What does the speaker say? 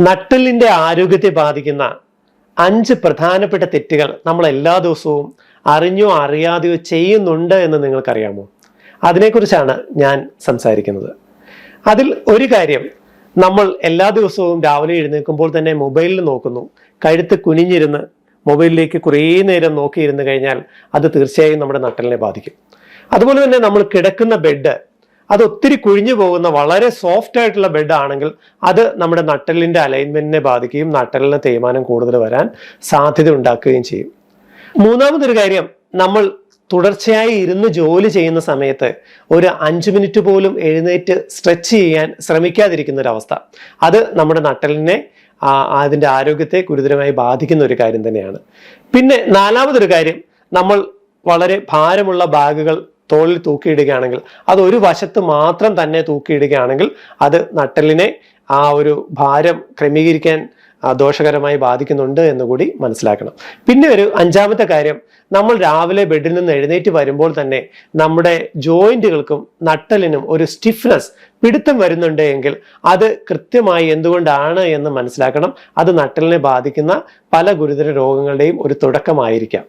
നട്ടലിന്റെ ആരോഗ്യത്തെ ബാധിക്കുന്ന അഞ്ച് പ്രധാനപ്പെട്ട തെറ്റുകൾ നമ്മൾ എല്ലാ ദിവസവും അറിഞ്ഞോ അറിയാതെയോ ചെയ്യുന്നുണ്ട് എന്ന് നിങ്ങൾക്കറിയാമോ? അതിനെക്കുറിച്ചാണ് ഞാൻ സംസാരിക്കുന്നത്. അതിൽ ഒരു കാര്യം നമ്മൾ എല്ലാ ദിവസവും രാവിലെ എഴുന്നേൽക്കുമ്പോൾ തന്നെ മൊബൈലിൽ നോക്കുന്നു. കഴുത്ത് കുനിഞ്ഞിരുന്ന് മൊബൈലിലേക്ക് കുറേ നേരം നോക്കിയിരുന്ന് കഴിഞ്ഞാൽ അത് തീർച്ചയായും നമ്മുടെ നട്ടലിനെ ബാധിക്കും. അതുപോലെ തന്നെ നമ്മൾ കിടക്കുന്ന ബെഡ് അത് ഒത്തിരി കുഴിഞ്ഞു പോകുന്ന വളരെ സോഫ്റ്റ് ആയിട്ടുള്ള ബെഡ് ആണെങ്കിൽ അത് നമ്മുടെ നട്ടലിന്റെ അലൈൻമെന്റിനെ ബാധിക്കുകയും നട്ടലിന് തേയ്മാനം കൂടുതൽ വരാൻ സാധ്യത ഉണ്ടാക്കുകയും ചെയ്യും. മൂന്നാമതൊരു കാര്യം നമ്മൾ തുടർച്ചയായി ഇരുന്ന് ജോലി ചെയ്യുന്ന സമയത്ത് ഒരു അഞ്ച് മിനിറ്റ് പോലും എഴുന്നേറ്റ് സ്ട്രെച്ച് ചെയ്യാൻ ശ്രമിക്കാതിരിക്കുന്ന ഒരു അവസ്ഥ. അത് നമ്മുടെ നട്ടലിനെ അതിന്റെ ആരോഗ്യത്തെ ഗുരുതരമായി ബാധിക്കുന്ന ഒരു കാര്യം തന്നെയാണ്. പിന്നെ നാലാമതൊരു കാര്യം നമ്മൾ വളരെ ഭാരമുള്ള ബാഗുകൾ തോളിൽ തൂക്കിയിടുകയാണെങ്കിൽ അത് ഒരു വശത്ത് മാത്രം തന്നെ തൂക്കിയിടുകയാണെങ്കിൽ അത് നട്ടലിനെ ആ ഒരു ഭാരം ക്രമീകരിക്കാൻ ദോഷകരമായി ബാധിക്കുന്നുണ്ട് എന്ന് കൂടി മനസ്സിലാക്കണം. പിന്നെ ഒരു അഞ്ചാമത്തെ കാര്യം നമ്മൾ രാവിലെ ബെഡിൽ നിന്ന് എഴുന്നേറ്റ് വരുമ്പോൾ തന്നെ നമ്മുടെ ജോയിന്റുകൾക്കും നട്ടലിനും ഒരു സ്റ്റിഫ്നെസ് പിടുത്തം വരുന്നുണ്ട് എങ്കിൽ അത് കൃത്യമായി എന്തുകൊണ്ടാണ് എന്ന് മനസ്സിലാക്കണം. അത് നട്ടലിനെ ബാധിക്കുന്ന പല ഗുരുതര രോഗങ്ങളുടെയും ഒരു തുടക്കമായിരിക്കാം.